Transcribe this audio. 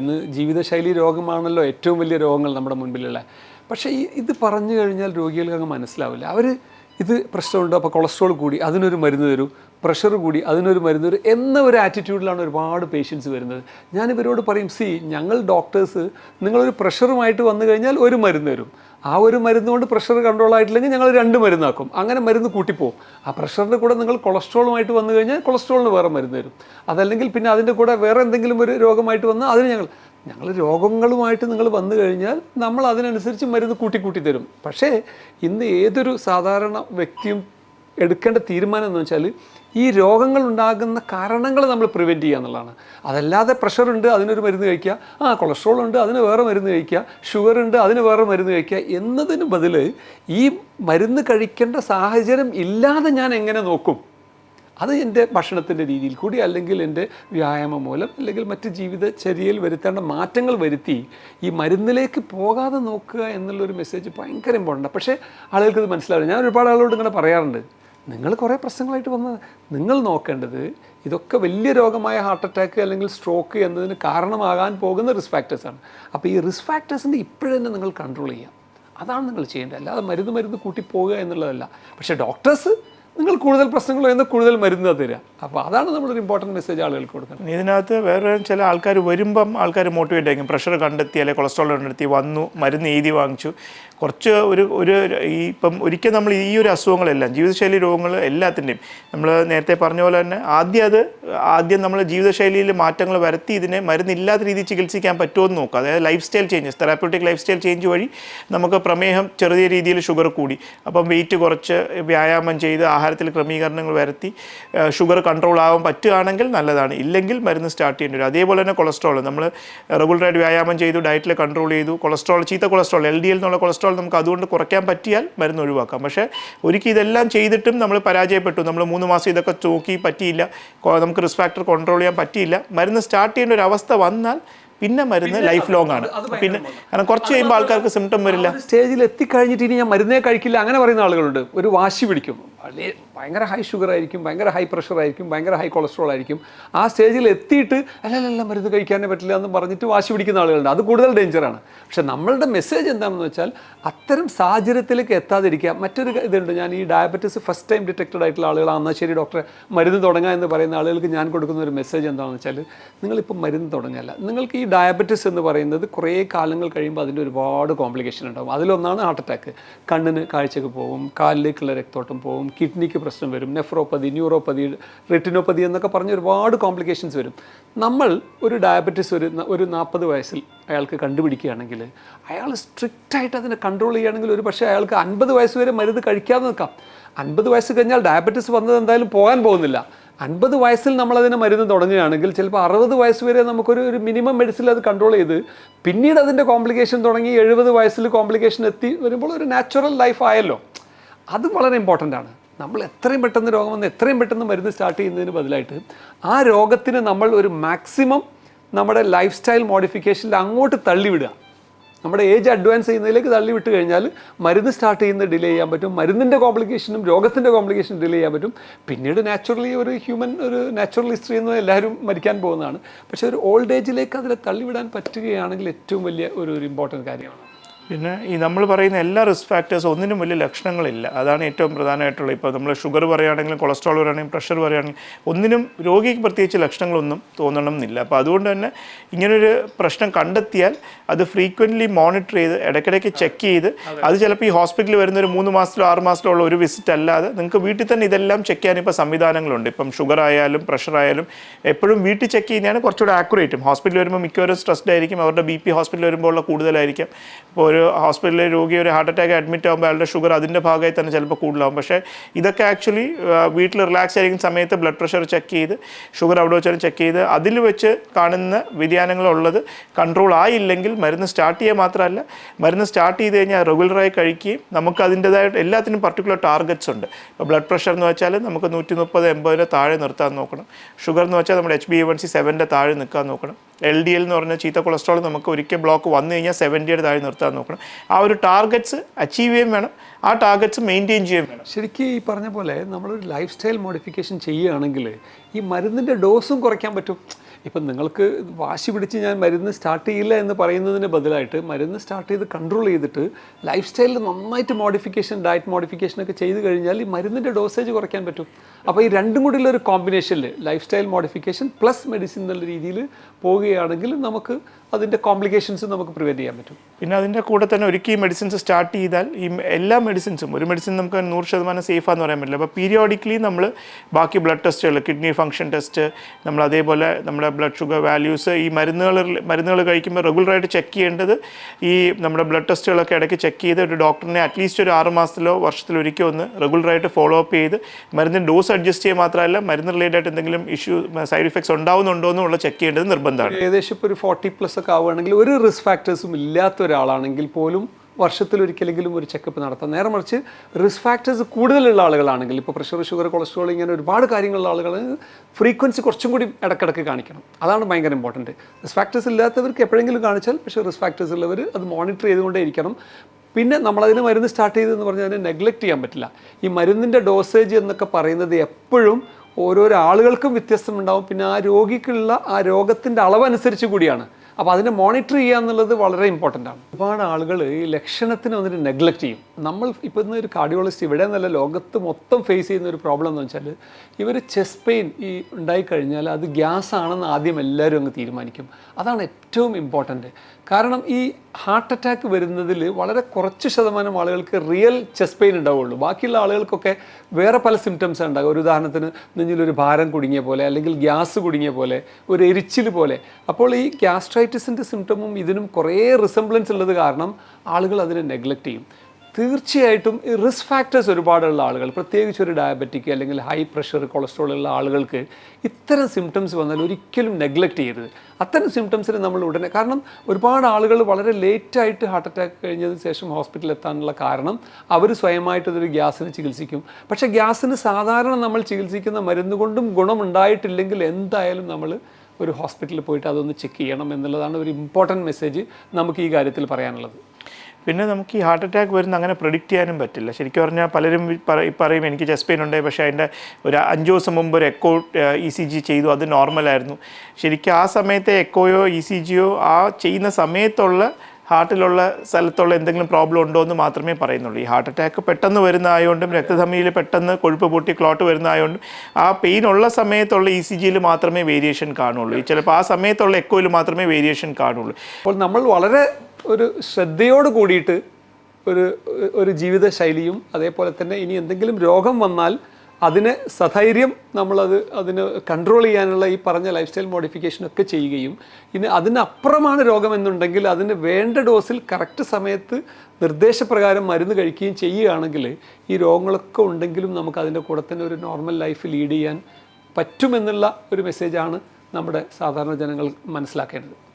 ഇന്ന് ജീവിതശൈലി രോഗമാണല്ലോ ഏറ്റവും വലിയ രോഗങ്ങൾ നമ്മുടെ മുൻപിലുള്ള. പക്ഷേ ഈ ഇത് പറഞ്ഞു കഴിഞ്ഞാൽ രോഗികൾക്ക് അങ്ങ് മനസ്സിലാവില്ല. അവർ ഇത് പ്രശ്നമുണ്ടോ? അപ്പോൾ കൊളസ്ട്രോൾ കൂടി അതിനൊരു മരുന്ന് തരൂ. പ്രഷർ കൂടി അതിനൊരു മരുന്ന് തരൂ എന്ന ഒരു ആറ്റിറ്റ്യൂഡിലാണ് ഒരുപാട് പേഷ്യൻസ് വരുന്നത്. ഞാൻ ഇവരോട് പറയും സി ഞങ്ങൾ ഡോക്ടേഴ്സ് നിങ്ങളൊരു പ്രഷറുമായിട്ട് വന്നു കഴിഞ്ഞാൽ ഒരു മരുന്ന് തരും. ആ ഒരു മരുന്ന് കൊണ്ട് പ്രഷർ കൺട്രോൾ ആയിട്ടില്ലെങ്കിൽ ഞങ്ങൾ രണ്ട് മരുന്നാക്കും. അങ്ങനെ മരുന്ന് കൂട്ടിപ്പോവും. ആ പ്രഷറിന്റെ കൂടെ നിങ്ങൾ കൊളസ്ട്രോളുമായിട്ട് വന്നു കഴിഞ്ഞാൽ കൊളസ്ട്രോളിന് വേറെ മരുന്ന് തരും. അതല്ലെങ്കിൽ പിന്നെ അതിന്റെ കൂടെ വേറെ എന്തെങ്കിലും ഒരു രോഗമായിട്ട് വന്നാൽ അതിന് ഞങ്ങൾ ഞങ്ങൾ രോഗങ്ങളുമായിട്ട് നിങ്ങൾ വന്നു കഴിഞ്ഞാൽ നമ്മൾ അതിനനുസരിച്ച് മരുന്ന് കൂട്ടി കൂട്ടി തരും. പക്ഷേ ഇന്ന് ഏതൊരു സാധാരണ വ്യക്തിയും എടുക്കേണ്ട തീരുമാനം എന്ന് വെച്ചാൽ ഈ രോഗങ്ങൾ ഉണ്ടാകുന്ന കാരണങ്ങൾ നമ്മൾ പ്രിവെന്റ് ചെയ്യുക എന്നുള്ളതാണ്. അതല്ലാതെ പ്രഷറുണ്ട് അതിനൊരു മരുന്ന് കഴിക്കുക. ആ കൊളസ്ട്രോൾ ഉണ്ട് അതിന് വേറെ മരുന്ന് കഴിക്കുക. ഷുഗർ ഉണ്ട് അതിന് വേറെ മരുന്ന് കഴിക്കുക. എന്നതിന് ബദൽ ഈ മരുന്ന് കഴിക്കേണ്ട സാഹചര്യം ഇല്ലാതെ ഞാൻ എങ്ങനെ നോക്കും? അത് എന്റെ ഭക്ഷണത്തിന്റെ രീതിയിൽ കൂടി അല്ലെങ്കിൽ എന്റെ വ്യായാമം മൂലം അല്ലെങ്കിൽ മറ്റ് ജീവിതചര്യയിൽ വരുത്തേണ്ട മാറ്റങ്ങൾ വരുത്തി ഈ മരുന്നിലേക്ക് പോകാതെ നോക്കുക എന്നുള്ളൊരു മെസ്സേജ് ഭയങ്കര ഇമ്പോർട്ടന്റ് പക്ഷേ ആളുകൾക്ക് ഇത് മനസ്സിലാവില്ല. ഞാൻ ഒരുപാട് ആളോട് ഇങ്ങനെ പറയാറുണ്ട്. നിങ്ങൾ കുറേ പ്രശ്നങ്ങളായിട്ട് വന്നത് നിങ്ങൾ നോക്കേണ്ടത് ഇതൊക്കെ വലിയ രോഗമായ ഹാർട്ട് അറ്റാക്ക് അല്ലെങ്കിൽ സ്ട്രോക്ക് എന്നതിന് കാരണമാകാൻ പോകുന്ന റിസ്ക് ഫാക്ടേഴ്സാണ് അപ്പോൾ ഈ റിസ്ക് ഫാക്ടേഴ്സിന്റെ ഇപ്പോഴന്നെ നിങ്ങൾ കൺട്രോൾ ചെയ്യാം. അതാണ് നിങ്ങൾ ചെയ്യേണ്ടത്. അല്ലാതെ മരുന്ന് മരുന്ന് കൂട്ടി പോവുക എന്നുള്ളതല്ല. പക്ഷേ ഡോക്ടേഴ്സ് നിങ്ങൾ കൂടുതൽ പ്രശ്നങ്ങളോ വരുന്ന കൂടുതൽ മരുന്ന് തരിക. അപ്പോൾ അതാണ് നമ്മളൊരു ഇമ്പോർട്ടന്റ് മെസ്സേജ് ആളുകൾക്ക് കൊടുക്കുന്നത്. ഇതിനകത്ത് വേറെ ചില ആൾക്കാർ വരുമ്പം ആൾക്കാർ മോട്ടിവേറ്റ് ആയിരിക്കും. പ്രഷർ കണ്ടെത്തി അല്ലെങ്കിൽ കൊളസ്ട്രോൾ കണ്ടെത്തി വന്നു മരുന്ന് എഴുതി വാങ്ങിച്ചു. കുറച്ച് ഒരു ഒരു ഈ ഇപ്പം ഒരിക്കൽ നമ്മൾ ഈ ഒരു അസുഖങ്ങളെല്ലാം ജീവിതശൈലി രോഗങ്ങൾ എല്ലാത്തിന്റെയും നമ്മൾ നേരത്തെ പറഞ്ഞ പോലെ തന്നെ ആദ്യം അത് ആദ്യം നമ്മൾ ജീവിതശൈലിയിൽ മാറ്റങ്ങൾ വരുത്തി ഇതിനെ മരുന്നില്ലാത്ത രീതിയിൽ ചികിത്സിക്കാൻ പറ്റുമോ എന്ന് നോക്കുക. അതായത് lifestyle changes therapeutic lifestyle change വഴി നമുക്ക് പ്രമേഹം ചെറിയ രീതിയിൽ ഷുഗർ കൂടി. അപ്പം വെയിറ്റ് കുറച്ച് വ്യായാമം ചെയ്ത് ആഹാരത്തിൽ ക്രമീകരണങ്ങൾ വരുത്തി ഷുഗർ കൺട്രോൾ ആവാൻ പറ്റുകയാണെങ്കിൽ നല്ലതാണ്. ഇല്ലെങ്കിൽ മരുന്ന് സ്റ്റാർട്ട് ചെയ്യേണ്ടി വരും. അതേപോലെ തന്നെ കൊളസ്ട്രോൾ നമ്മൾ റെഗുലറായിട്ട് വ്യായാമം ചെയ്തു ഡയറ്റിൽ കൺട്രോൾ ചെയ്തു കൊളസ്ട്രോൾ ചീത്ത കൊളസ്ട്രോൾ എൽ ഡി എൽ എന്നുള്ള കൊളസ്ട്രോൾ നമുക്ക് അതുകൊണ്ട് കുറയ്ക്കാൻ പറ്റിയാൽ മരുന്ന് ഒഴിവാക്കാം. പക്ഷേ ഒരിക്കൽ ഇതെല്ലാം ചെയ്തിട്ടും നമ്മൾ പരാജയപ്പെട്ടു. നമ്മൾ മൂന്ന് മാസം ഇതൊക്കെ നോക്കി പറ്റിയില്ല. നമുക്ക് റിസ്ക് ഫാക്ടർ കൺട്രോൾ ചെയ്യാൻ പറ്റിയില്ല. മരുന്ന് സ്റ്റാർട്ട് ചെയ്യേണ്ട ഒരു അവസ്ഥ വന്നാൽ പിന്നെ മരുന്ന് ലൈഫ് ലോങ് ആണ്. പിന്നെ കാരണം കുറച്ച് കഴിയുമ്പോൾ ആൾക്കാർക്ക് സിംറ്റം വരില്ല. സ്റ്റേജിൽ എത്തിക്കഴിഞ്ഞിട്ട് ഇനി ഞാൻ മരുന്നേ കഴിക്കില്ല. അങ്ങനെ പറയുന്ന ആളുകളുണ്ട്. ഒരു വാശി പിടിക്കും. വളരെ ഭയങ്കര ഹൈ ഷുഗർ ആയിരിക്കും ഭയങ്കര ഹൈ പ്രഷർ ആയിരിക്കും ഭയങ്കര ഹൈ കൊളസ്ട്രോൾ ആയിരിക്കും. ആ സ്റ്റേജിൽ എത്തിയിട്ട് അല്ലല്ല മരുന്ന് കഴിക്കാനേ പറ്റില്ല എന്ന് പറഞ്ഞിട്ട് വാശി പിടിക്കുന്ന ആളുകളുണ്ട്. അത് കൂടുതൽ ഡേഞ്ചറാണ് പക്ഷെ നമ്മളുടെ മെസ്സേജ് എന്താണെന്ന് വെച്ചാൽ അത്തരം സാഹചര്യത്തിലേക്ക് എത്താതിരിക്കുക. മറ്റൊരു ഇതുണ്ട്. ഞാൻ ഈ ഡയബറ്റിസ് ഫസ്റ്റ് ടൈം ഡിറ്റക്റ്റഡ് ആയിട്ടുള്ള ആളുകൾ എന്നാൽ ശരി ഡോക്ടറെ മരുന്ന് തുടങ്ങുക എന്ന് പറയുന്ന ആളുകൾക്ക് ഞാൻ കൊടുക്കുന്ന ഒരു മെസ്സേജ് എന്താണെന്ന് വെച്ചാൽ നിങ്ങളിപ്പോൾ മരുന്ന് തുടങ്ങിയല്ല നിങ്ങൾക്ക് ഈ ഡയബറ്റിസ് എന്ന് പറയുന്നത് കുറേ കാലങ്ങൾ കഴിയുമ്പോൾ അതിന്റെ ഒരുപാട് കോംപ്ലിക്കേഷൻ ഉണ്ടാകും അതിലൊന്നാണ് ഹാർട്ട് അറ്റാക്ക് കണ്ണിന് കാഴ്ചക്ക് പോകും കാലിലേക്കുള്ള രക്തോട്ടം പോകും കിഡ്നിക്ക് പ്രശ്നം വരും നെഫ്രോപ്പതി ന്യൂറോപ്പതി റെറ്റിനോപ്പതി എന്നൊക്കെ പറഞ്ഞ് ഒരുപാട് കോംപ്ലിക്കേഷൻസ് വരും. നമ്മൾ ഒരു ഡയബറ്റിസ് ഒരു ഒരു നാൽപ്പത് വയസ്സിൽ അയാൾക്ക് കണ്ടുപിടിക്കുകയാണെങ്കിൽ അയാൾ സ്ട്രിക്റ്റായിട്ട് അതിനെ കൺട്രോൾ ചെയ്യുകയാണെങ്കിൽ ഒരു പക്ഷേ അയാൾക്ക് അൻപത് വയസ്സ് വരെ മരുന്ന് കഴിക്കാതെ നിൽക്കാം. അൻപത് വയസ്സ് കഴിഞ്ഞാൽ ഡയബറ്റിസ് വന്നത് എന്തായാലും പോകാൻ പോകുന്നില്ല. അൻപത് വയസ്സിൽ നമ്മളതിന് മരുന്ന് തുടങ്ങുകയാണെങ്കിൽ ചിലപ്പോൾ അറുപത് വയസ്സ് വരെ നമുക്കൊരു ഒരു മിനിമം മെഡിസിൻ അത് കൺട്രോൾ ചെയ്ത് പിന്നീട് അതിന്റെ കോംപ്ലിക്കേഷൻ തുടങ്ങി എഴുപത് വയസ്സിൽ കോംപ്ലിക്കേഷൻ എത്തി വരുമ്പോൾ ഒരു നാച്ചുറൽ ലൈഫ് ആയല്ലോ. അത് വളരെ ഇമ്പോർട്ടന്റ് ആണ്. നമ്മൾ എത്രയും പെട്ടെന്ന് രോഗം വന്ന് എത്രയും പെട്ടെന്ന് മരുന്ന് സ്റ്റാർട്ട് ചെയ്യുന്നതിന് ബദലായിട്ട് ആ രോഗത്തിന് നമ്മൾ ഒരു മാക്സിമം നമ്മുടെ ലൈഫ് സ്റ്റൈൽ മോഡിഫിക്കേഷനിൽ അങ്ങോട്ട് തള്ളിവിടുക. നമ്മുടെ ഏജ് അഡ്വാൻസ് ചെയ്യുന്നതിലേക്ക് തള്ളി വിട്ട് കഴിഞ്ഞാൽ മരുന്ന് സ്റ്റാർട്ട് ചെയ്യുന്നത് ഡിലേ ചെയ്യാൻ പറ്റും. മരുന്നിന്റെ കോംപ്ലിക്കേഷനും രോഗത്തിന്റെ കോംപ്ലിക്കേഷനും ഡിലേ ചെയ്യാൻ പറ്റും. പിന്നീട് നാച്ചുറലി ഒരു ഹ്യൂമൻ ഒരു നാച്ചുറൽ ഹിസ്റ്ററി എന്ന് എല്ലാവരും മരിക്കാൻ പോകുന്നതാണ്. പക്ഷേ ഒരു ഓൾഡ് ഏജിലേക്ക് അതിനെ തള്ളിവിടാൻ പറ്റുകയാണെങ്കിൽ ഏറ്റവും വലിയ ഒരു ഒരു ഇമ്പോർട്ടന്റ് കാര്യമാണ്. പിന്നെ ഈ നമ്മൾ പറയുന്ന എല്ലാ റിസ്ക് ഫാക്ടേഴ്സും ഒന്നിനും വലിയ ലക്ഷണങ്ങളില്ല. അതാണ് ഏറ്റവും പ്രധാനമായിട്ടുള്ള ഇപ്പോൾ നമ്മൾ ഷുഗർ പറയുകയാണെങ്കിലും കൊളസ്ട്രോൾ പറയുകയാണെങ്കിൽ പ്രഷർ പറയുകയാണെങ്കിൽ ഒന്നിനും രോഗിക്ക് പ്രത്യേകിച്ച് ലക്ഷണങ്ങളൊന്നും തോന്നണം എന്നില്ല അപ്പോൾ അതുകൊണ്ട് തന്നെ ഇങ്ങനൊരു പ്രശ്നം കണ്ടെത്തിയാൽ അത് ഫ്രീക്വന്റ്ലി മോണിറ്റർ ചെയ്ത് ഇടയ്ക്കിടയ്ക്ക് ചെക്ക് ചെയ്ത് അത്. ചിലപ്പോൾ ഈ ഹോസ്പിറ്റലിൽ വരുന്ന ഒരു മൂന്ന് മാസത്തിലോ ആറ് മാസത്തിലോ ഉള്ള ഒരു വിസിറ്റ് അല്ലാതെ നിങ്ങൾക്ക് വീട്ടിൽ തന്നെ ഇതെല്ലാം ചെക്ക് ചെയ്യാൻ ഇപ്പോൾ സംവിധാനങ്ങളുണ്ട്. ഇപ്പം ഷുഗർ ആയാലും പ്രഷർ ആയാലും എപ്പോഴും വീട്ടിൽ ചെക്ക് ചെയ്യുന്നതാണ് കുറച്ചുകൂടെ ആക്യുറേറ്റും ഹോസ്പിറ്റലിൽ വരുമ്പോൾ മിക്കവരും സ്ട്രെസ്ഡ് ആയിരിക്കും. അവരുടെ ബി പി ഹോസ്പിറ്റലിൽ വരുമ്പോൾ ഉള്ള കൂടുതലായിരിക്കും. ഇപ്പോൾ ഒരു ഹോസ്പിറ്റലിലെ രോഗി ഒരു ഹാർട്ട് അറ്റാക്ക് അഡ്മിറ്റ് ആകുമ്പോൾ അയാളുടെ ഷുഗർ അതിന്റെ ഭാഗമായി തന്നെ ചിലപ്പോൾ കൂടുതലാവും. പക്ഷേ ഇതൊക്കെ ആക്ച്വലി വീട്ടിൽ റിലാക്സ് ആയിരിക്കുന്ന സമയത്ത് ബ്ലഡ് പ്രഷർ ചെക്ക് ചെയ്ത് ഷുഗർ അവിടെ വെച്ചാലും ചെക്ക് ചെയ്ത് അതിൽ വെച്ച് കാണുന്ന വ്യതിയാനങ്ങളുള്ളത് കൺട്രോൾ ആയില്ലെങ്കിൽ മരുന്ന് സ്റ്റാർട്ട് ചെയ്യുക മാത്രമല്ല മരുന്ന് സ്റ്റാർട്ട് ചെയ്ത് കഴിഞ്ഞാൽ റെഗുലറായി കഴിക്കുകയും നമുക്ക് അതിന്റെതായിട്ട് എല്ലാത്തിനും പർട്ടിക്കുലർ ടാർഗറ്റ്സ് ഉണ്ട്. ഇപ്പോൾ ബ്ലഡ് പ്രഷർ എന്ന് വെച്ചാൽ നമുക്ക് നൂറ്റി മുപ്പത് എൺപതിന് താഴെ നിർത്താൻ നോക്കണം. ഷുഗർ എന്ന് വെച്ചാൽ നമ്മുടെ എച്ച് ബി വൺ സി സെവന്റെ താഴെ നിൽക്കാൻ നോക്കണം. എൽ ഡി എൽ എന്ന് പറഞ്ഞാൽ ചീത്ത കൊളസ്ട്രോൾ നമുക്ക് ഒരിക്കൽ ബ്ലോക്ക് വന്നു കഴിഞ്ഞാൽ സെവന്റിയുടെ താഴെ നിർത്താൻ നോക്കണം. ആ ഒരു ടാർഗറ്റ്സ് അച്ചീവ് ചെയ്യുകയും വേണം. ആ ടാർഗറ്റ്സ് മെയിന്റെയിൻ ചെയ്യുകയും വേണം. ശരിക്കും ഈ പറഞ്ഞ പോലെ നമ്മളൊരു ലൈഫ് സ്റ്റൈൽ മോഡിഫിക്കേഷൻ ചെയ്യുകയാണെങ്കിൽ ഈ മരുന്നിന്റെ ഡോസും കുറയ്ക്കാൻ പറ്റും. ഇപ്പം നിങ്ങൾക്ക് വാശി പിടിച്ച് ഞാൻ മരുന്ന് സ്റ്റാർട്ട് ചെയ്യില്ല എന്ന് പറയുന്നതിന് ബദലായിട്ട് മരുന്ന് സ്റ്റാർട്ട് ചെയ്ത് കൺട്രോൾ ചെയ്തിട്ട് ലൈഫ് സ്റ്റൈലിൽ നന്നായിട്ട് മോഡിഫിക്കേഷൻ ഡയറ്റ് മോഡിഫിക്കേഷൻ ഒക്കെ ചെയ്ത് കഴിഞ്ഞാൽ ഈ മരുന്നിന്റെ ഡോസേജ് കുറയ്ക്കാൻ പറ്റും. അപ്പോൾ ഈ രണ്ടും കൂടിയുള്ള ഒരു കോമ്പിനേഷനിൽ lifestyle modification plus medicine എന്നുള്ള രീതിയിൽ പോവുകയാണെങ്കിൽ നമുക്ക് അതിന്റെ കോംപ്ലിക്കേഷൻസ് നമുക്ക് പ്രിവെന്റ് ചെയ്യാൻ പറ്റും. പിന്നെ അതിന്റെ കൂടെ തന്നെ ഒരിക്കൽ ഈ മെഡിസിൻസ് സ്റ്റാർട്ട് ചെയ്താൽ ഈ എല്ലാ മെഡിസിൻസും ഒരു മെഡിസിൻ നമുക്ക് നൂറ് ശതമാനം സേഫാന്ന് പറയാൻ പറ്റില്ല. അപ്പോൾ പീരിയോഡിക്കലി നമ്മൾ ബാക്കി ബ്ലഡ് ടെസ്റ്റുകൾ കിഡ്നി ഫംഗ്ഷൻ ടെസ്റ്റ് നമ്മൾ അതേപോലെ നമ്മുടെ ബ്ലഡ് ഷുഗർ വാല്യൂസ് ഈ മരുന്നുകൾ മരുന്നുകൾ കഴിക്കുമ്പോൾ റെഗുലറായിട്ട് ചെക്ക് ചെയ്യേണ്ടത് ഈ നമ്മുടെ ബ്ലഡ് ടെസ്റ്റുകളൊക്കെ ഇടയ്ക്ക് ചെക്ക് ചെയ്ത് ഒരു ഡോക്ടറിനെ അറ്റ്ലീസ്റ്റ് ഒരു ആറ് മാസത്തിലോ വർഷത്തിലോ ഒരിക്കൽ ഒന്ന് റെഗുലറായിട്ട് ഫോളോ അപ്പ് ചെയ്ത് മരുന്നിന്റെ ഡോസ് അഡ്ജസ്റ്റ് ചെയ്യുക മാത്രമല്ല മരുന്ന് റിലേറ്റഡ് ആയിട്ട് എന്തെങ്കിലും ഇഷ്യൂ സൈഡ് ഇഫക്ട്സ് ഉണ്ടാവുന്നുണ്ടോ എന്നുള്ള ചെക്ക് ചെയ്യേണ്ടത് നിർബന്ധമാണ്. ഏകദേശം ഇപ്പോൾ ഒരു ഫോർട്ടി പ്ലസ് ഒക്കെ ആവുകയാണെങ്കിൽ ഒരു റിസ്ക് ഫാക്ടേഴ്സും ഇല്ലാത്ത ഒരാളാണെങ്കിൽ പോലും വർഷത്തിൽ ഒരിക്കലെങ്കിലും ഒരു ചെക്കപ്പ് നടത്താം. നേരെ മറിച്ച് റിസ്ക് ഫാക്ടേഴ്സ് കൂടുതലുള്ള ആളുകളാണെങ്കിൽ ഇപ്പോൾ പ്രഷർ ഷുഗർ കൊളസ്ട്രോൾ ഇങ്ങനെ ഒരുപാട് കാര്യങ്ങളുള്ള ആളുകൾ ഫ്രീക്വൻസി കുറച്ചും കൂടി ഇടക്കിടക്ക് കാണിക്കണം. അതാണ് ഭയങ്കര ഇമ്പോർട്ടന്റ് റിസ്ക് ഫാക്ടേഴ്സ് ഇല്ലാത്തവർക്ക് എപ്പോഴെങ്കിലും കാണിച്ചാൽ പക്ഷേ റിസ്ക് ഫാക്ടേഴ്സ് ഉള്ളവർ അത് മോണിറ്റർ ചെയ്തുകൊണ്ടേ ഇരിക്കണം. പിന്നെ നമ്മളതിന് മരുന്ന് സ്റ്റാർട്ട് ചെയ്തെന്ന് പറഞ്ഞാൽ അതിനെ നെഗ്ലക്റ്റ് ചെയ്യാൻ പറ്റില്ല. ഈ മരുന്നിന്റെ ഡോസേജ് എന്നൊക്കെ പറയുന്നത് എപ്പോഴും ഓരോരോ ആളുകൾക്കും വ്യത്യസ്തമുണ്ടാവും. പിന്നെ ആ രോഗിക്കുള്ള ആ രോഗത്തിന്റെ അളവനുസരിച്ച് കൂടിയാണ്. അപ്പോൾ അതിനെ മോണിറ്റർ ചെയ്യുക എന്നുള്ളത് വളരെ ഇമ്പോർട്ടന്റ് ആണ്. ഒരുപാട് ആളുകൾ ഈ ലക്ഷണത്തിന് വന്നിട്ട് നെഗ്ലക്റ്റ് ചെയ്യും. നമ്മൾ ഇപ്പോൾ ഇന്ന് ഒരു കാർഡിയോളജിസ്റ്റ് ഇവിടെ നിന്നല്ല ലോകത്ത് മൊത്തം ഫേസ് ചെയ്യുന്ന ഒരു പ്രോബ്ലം എന്ന് വെച്ചാൽ ഇവർ ചെസ്റ്റ് പെയിൻ ഈ ഉണ്ടായിക്കഴിഞ്ഞാൽ അത് ഗ്യാസ് ആണെന്ന് ആദ്യം എല്ലാവരും അങ്ങ് തീരുമാനിക്കും. അതാണ് ഏറ്റവും ഇമ്പോർട്ടന്റ് കാരണം ഈ ഹാർട്ട് അറ്റാക്ക് വരുന്നതിൽ വളരെ കുറച്ച് ശതമാനം ആളുകൾക്ക് റിയൽ ചെസ്റ്റ് പെയിൻ ഉണ്ടാവുള്ളൂ. ബാക്കിയുള്ള ആളുകൾക്കൊക്കെ വേറെ പല സിംറ്റംസ് ഉണ്ടാകും ഒരു ഉദാഹരണത്തിന് നെഞ്ചിലൊരു ഭാരം കുടുങ്ങിയ പോലെ അല്ലെങ്കിൽ ഗ്യാസ് കുടുങ്ങിയ പോലെ ഒരു എരിച്ചിൽ പോലെ. അപ്പോൾ ഈ ഗ്യാസ്ട്രൈറ്റിസിന്റെ സിംറ്റമും ഇതിനും കുറേ റിസംബ്ലൻസ് ഉള്ളത് കാരണം ആളുകൾ അതിനെ നെഗ്ലക്റ്റ് ചെയ്യും. തീർച്ചയായിട്ടും ഈ റിസ്ക് ഫാക്ടേഴ്സ് ഒരുപാടുള്ള ആളുകൾ പ്രത്യേകിച്ച് ഒരു ഡയബറ്റിക് അല്ലെങ്കിൽ ഹൈ പ്രഷർ കൊളസ്ട്രോൾ ഉള്ള ആളുകൾക്ക് ഇത്തരം സിംറ്റംസ് വന്നാൽ ഒരിക്കലും നെഗ്ലക്റ്റ് ചെയ്യരുത്. അത്തരം സിംറ്റംസിന് നമ്മൾ ഉടനെ കാരണം ഒരുപാട് ആളുകൾ വളരെ ലേറ്റായിട്ട് ഹാർട്ട് അറ്റാക്ക് കഴിഞ്ഞതിന് ശേഷം ഹോസ്പിറ്റലിൽ എത്താനുള്ള കാരണം അവർ സ്വയമായിട്ട് ഇതൊരു ഗ്യാസിന് ചികിത്സിക്കും. പക്ഷേ ഗ്യാസിന് സാധാരണ നമ്മൾ ചികിത്സിക്കുന്ന മരുന്ന് കൊണ്ടും ഗുണമുണ്ടായിട്ടില്ലെങ്കിൽ എന്തായാലും നമ്മൾ ഒരു ഹോസ്പിറ്റലിൽ പോയിട്ട് അതൊന്ന് ചെക്ക് ചെയ്യണം എന്നുള്ളതാണ് ഒരു ഇമ്പോർട്ടന്റ് മെസ്സേജ് നമുക്ക് ഈ കാര്യത്തിൽ പറയാനുള്ളത്. പിന്നെ നമുക്ക് ഈ ഹാർട്ട് അറ്റാക്ക് വരുന്ന അങ്ങനെ പ്രിഡിക്റ്റ് ചെയ്യാനും പറ്റില്ല. ശരിക്കും പറഞ്ഞാൽ പലരും പറയും എനിക്ക് ചെസ്റ്റ് പെയിൻ ഉണ്ട് പക്ഷേ അതിന്റെ ഒരു അഞ്ച് ദിവസം മുമ്പ് ഒരു എക്കോ ഇ സി ജി ചെയ്തു അത് നോർമലായിരുന്നു ശരിക്കും ആ സമയത്തെ എക്കോയോ ഇ സി ജിയോ ആ ചെയ്യുന്ന സമയത്തുള്ള ഹാർട്ടിലുള്ള സ്ഥലത്തുള്ള എന്തെങ്കിലും പ്രോബ്ലം ഉണ്ടോ എന്ന് മാത്രമേ പറയുന്നുള്ളൂ. ഈ ഹാർട്ട് അറ്റാക്ക് പെട്ടെന്ന് വരുന്നതായതുകൊണ്ടും രക്തധമനിയിൽ പെട്ടെന്ന് കൊഴുപ്പ് പൊട്ടി ക്ലോട്ട് വരുന്നതായതുകൊണ്ടും ആ പെയിൻ ഉള്ള സമയത്തുള്ള ഇ സി ജിയിൽ മാത്രമേ വേരിയേഷൻ കാണുള്ളൂ. ചിലപ്പോൾ ആ സമയത്തുള്ള എക്കോയിൽ മാത്രമേ വേരിയേഷൻ കാണുള്ളൂ. അപ്പോൾ നമ്മൾ വളരെ ഒരു ശ്രദ്ധയോട് കൂടിയിട്ട് ഒരു ഒരു ജീവിതശൈലിയും അതേപോലെ തന്നെ ഇനി എന്തെങ്കിലും രോഗം വന്നാൽ അതിനെ സധൈര്യം നമ്മളത് അതിന് കൺട്രോൾ ചെയ്യാനുള്ള ഈ പറഞ്ഞ ലൈഫ് സ്റ്റൈൽ മോഡിഫിക്കേഷൻ ഒക്കെ ചെയ്യുകയും ഇനി അതിനപ്പുറമാണ് രോഗമെന്നുണ്ടെങ്കിൽ അതിന് വേണ്ട ഡോസിൽ കറക്റ്റ് സമയത്ത് നിർദ്ദേശപ്രകാരം മരുന്ന് കഴിക്കുകയും ചെയ്യുകയാണെങ്കിൽ ഈ രോഗങ്ങളൊക്കെ ഉണ്ടെങ്കിലും നമുക്ക് അതിന്റെ കൂടെ തന്നെ ഒരു നോർമൽ ലൈഫ് ലീഡ് ചെയ്യാൻ പറ്റുമെന്നുള്ള ഒരു മെസ്സേജാണ് നമ്മുടെ സാധാരണ ജനങ്ങൾ മനസ്സിലാക്കേണ്ടത്.